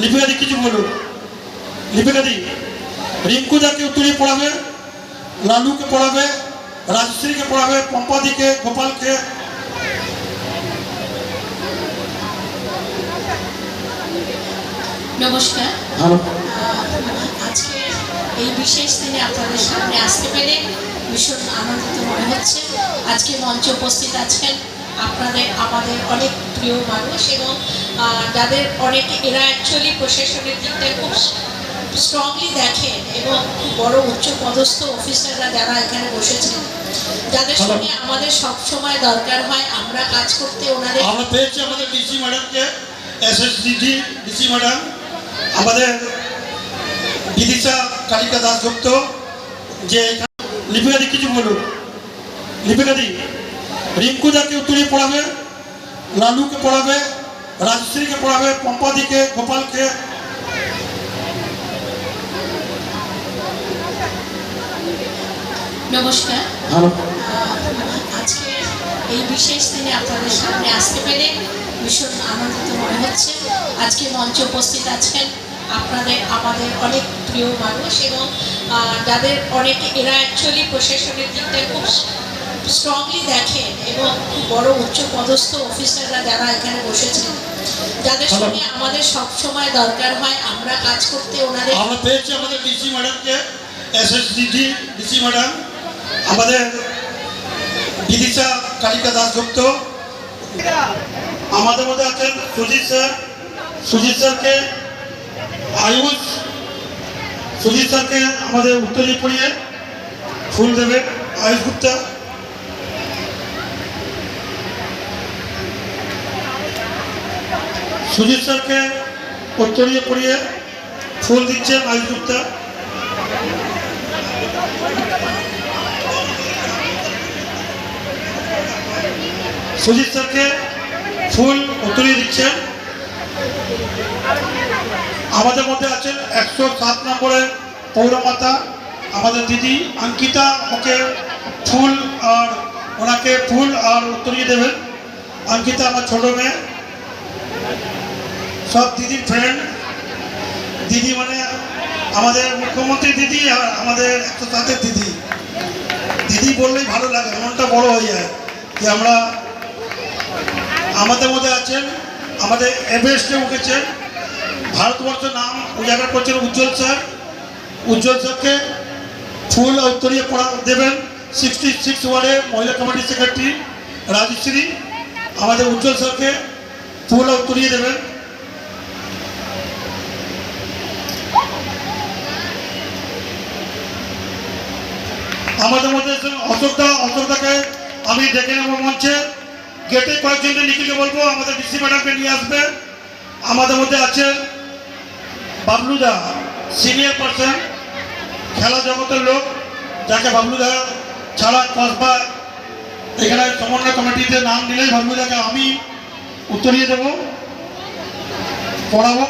লিপিকাদি কিছু বলুন লিপিকাদি রিঙ্কুদাকে উত্তরিয়ে পড়াবে লালুকে পড়াবে রাজশ্রীকে পড়াবে পম্পাদিকে গোপালকে। নমস্কার। ভালো আজকে এই বিশেষ দিনে আপনাদের সামনে আসতে পেরে ভীষণ আনন্দিত মনে হচ্ছে। আজকে মঞ্চে উপস্থিত আছেন আপনাদের আমাদের অনেক প্রিয় মানুষ এবং যাদের অনেক এরা অ্যাকচুয়ালি প্রশাসনের দিকটা খুব স্ট্রংলি দেখেন এবং বড় উচ্চ পদস্থ অফিসাররা যারা এখানে বসেছেন। যাদের. সঙ্গে আমাদের সব সময় দরকার হয় আমরা কাজ করতে ওনাদের আমরা পেয়েছি আমাদের ডিসি ম্যাডামকে S S DD DC madam আমাদের বিদিশা কালিকা দাসগুপ্ত যে লিপিকাদি কিছু বলুন। লিপিকাদি। রিঙ্কুদাকে উত্তরিয়ে পড়াবে লালুকে পড়াবে রাজশ্রীকে পড়াবে পম্পাদিকে গোপালকে। নমস্কার। আজকে এই বিশেষ দিনে আপনাদের সামনে আসতে পেরে ভীষণ আনন্দিত মনে হচ্ছে। আজকে মঞ্চে উপস্থিত আছেন আপনাদের আমাদের অনেক প্রিয় মানুষ এবং যাদের অনেক এরা অ্যাকচুয়ালি প্রশাসনের দিকটা খুব স্ট্রংলি দেখেন এবং খুব বড় উচ্চ পদস্থ অফিসাররা যারা এখানে বসেছেন যাদের সঙ্গে আমাদের সব সময় দরকার হয় আমরা কাজ করতে ওনাদের আমরা পেয়েছি আমাদের ডিসি ম্যাডামকে এস এস ডিসি ম্যাডাম আমাদের বিদিশা কালিকা দাসগুপ্ত আমাদের মধ্যে আছেন সুজিত স্যার। সুজিত স্যারকে আয়ুষ সুজিত স্যারকে আমাদের উত্তরী পড়িয়ে ফুল দেবে আয়ুষ গুপ্তা সুজিত স্যারকে উত্তরীয় পড়িয়ে ফুল দিচ্ছে গুপ্তা। সুজিত স্যারকে ফুল উত্তরীয় দিচ্ছেন। আমাদের মধ্যে আছেন একশো সাত নম্বরে পৌরমাতা, আমাদের দিদি অঙ্কিতা ওকে ফুল আর ওনাকে ফুল আর উত্তরীয় দেবেন। অঙ্কিতা আমার ছোট মেয়ে। সব দিদির ফ্রেন্ড দিদি মানে আমাদের মুখ্যমন্ত্রী দিদি আর আমাদের একশো সাতের দিদি। দিদি বললেই ভালো লাগে, মনটা বড় হয়ে যায় যে আমরা আমাদের মধ্যে আছেন, আমাদের এভারেস্টে উঠেছেন। ভারতবর্ষের নাম উজাগার করছেন উজ্জ্বল স্যার। উজ্জ্বল স্যারকে ফুল আর পড়া দেবেন। সিক্সটি সিক্স ওয়ার্ডের মহিলা কমিটি সেক্রেটারি রাজশ্রী। আমাদের উজ্জ্বল স্যারকে ফুল উত্তরীয় দেবেন। আমাদের মধ্যে অশোকদা অশোকদাকে আমি ডেকে নেব মঞ্চে। গেটে কয়েকজনকে নিখিলকে বলব, আমাদের ডিসি ম্যাডামকে নিয়ে আসবে। আমাদের মধ্যে আছে বাবলুদা সিনিয়র পার্সন খেলা জগতের লোক, যাকে বাবলুদা ছাড়া কসবা এখানে সমন্বয় কমিটিতে নাম দিলেই বাবলুদাকে আমি উত্তরিয়ে দেবো। পড়াবো।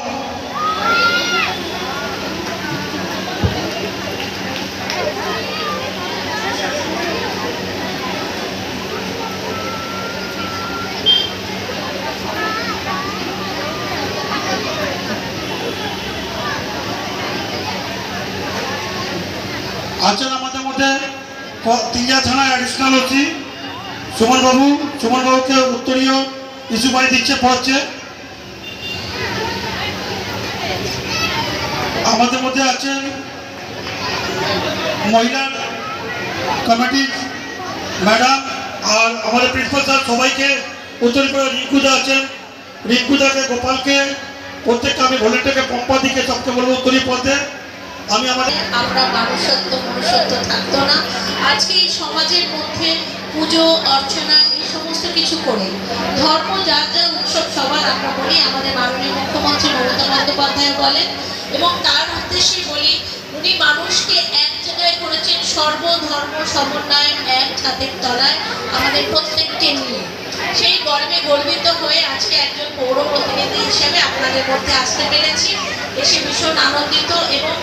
আছেন আমাদের মধ্যে। তিনজা থানায় অ্যাডিশনাল ওসি। সুমন বাবু সুমন বাবুকে উত্তরীয় ইস্যু বাড়ি দিচ্ছে, পড়াচ্ছে। আমাদের মধ্যে আছেন মহিলার কমিটির ম্যাডাম আর আমাদের প্রিন্সিপাল স্যার সবাইকে উত্তরী করে রিঙ্কুদা আছেন। রিঙ্কুদাকে, গোপালকে প্রত্যেকটা আমি ভলেন্টারকে পম্পাদিকে সবকে বলব উত্তরী পথে আমি আমাদের আমরা মানুষত্ব, মনুষ্যত্ব থাকতো না। আজকে এই সমাজের মধ্যে পুজো, অর্চনা, এই সমস্ত কিছু করে ধর্ম, যার যার উৎসব, সবার আমরা বলি আমাদের মাননীয় মুখ্যমন্ত্রী মমতা বন্দ্যোপাধ্যায় বলেন এবং তার উদ্দেশ্যে বলি, উনি মানুষকে এক জায়গায় করেছেন সর্বধর্ম সমন্বয়ের এক ছাদের তলায় আমাদের প্রত্যেককে নিয়ে। সেই গর্বে গর্বিত হয়ে আজকে একজন পৌর প্রতিনিধি হিসেবে আপনাদের মধ্যে আসতে পেরেছি। এসে ভীষণ আনন্দিত এবং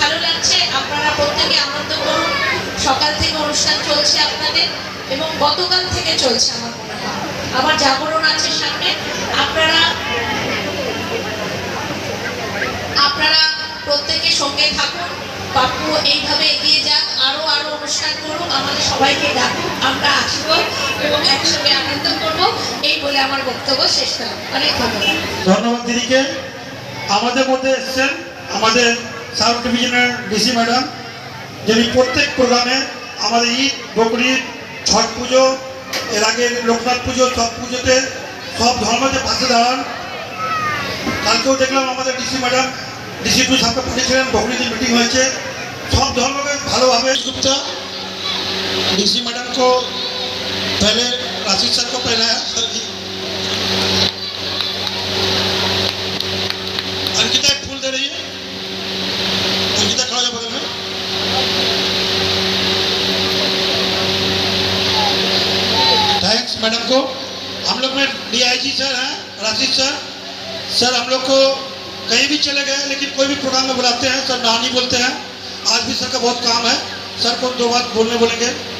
ভালো লাগছে। আপনারা প্রত্যেকে আনন্দ করুন। সকাল থেকে অনুষ্ঠান চলছে আপনাদের এবং গতকাল থেকে চলছে আমার মনে হয়। আবার জাগরণ আছে সামনে। আপনারা আপনারা প্রত্যেকে সঙ্গে থাকুন। পাপ্পু এইভাবে এগিয়ে যাক। আরও আরও অনুষ্ঠান করুক। আমাদের সবাইকে ডাকুক আমরা আসব এবং একসঙ্গে আনন্দ করব। এই বলে আমার বক্তব্য শেষ করলাম। অনেক ধন্যবাদ। ধন্যবাদ দিদিকে। আমাদের মধ্যে এসছেন আমাদের সাউথ ডিভিশনের ডিসি ম্যাডাম যিনি প্রত্যেক প্রোগ্রামে আমাদের ঈদ বকরিদ ছট পুজো এর আগে লোকনাথ পুজো সব পুজোতে সব ধর্মতে পাশে দাঁড়ান কালকেও দেখলাম আমাদের ডিসি ম্যাডাম ডিসি টু সাথে পাঠিয়েছিলেন বকরিদের মিটিং হয়েছে সব ধর্মকে ভালোভাবে गुप्ता डीसी मैडम को पहले राशिद सर को पहनाया सर हैं, राशिद सर। सर, हम लोग को कहीं भी चले गए, लेकिन कोई भी प्रोग्राम में बुलाते हैं, सर नानी बोलते हैं। आज भी सर का बहुत काम है। सर को दो बात बोलने बोलेंगे।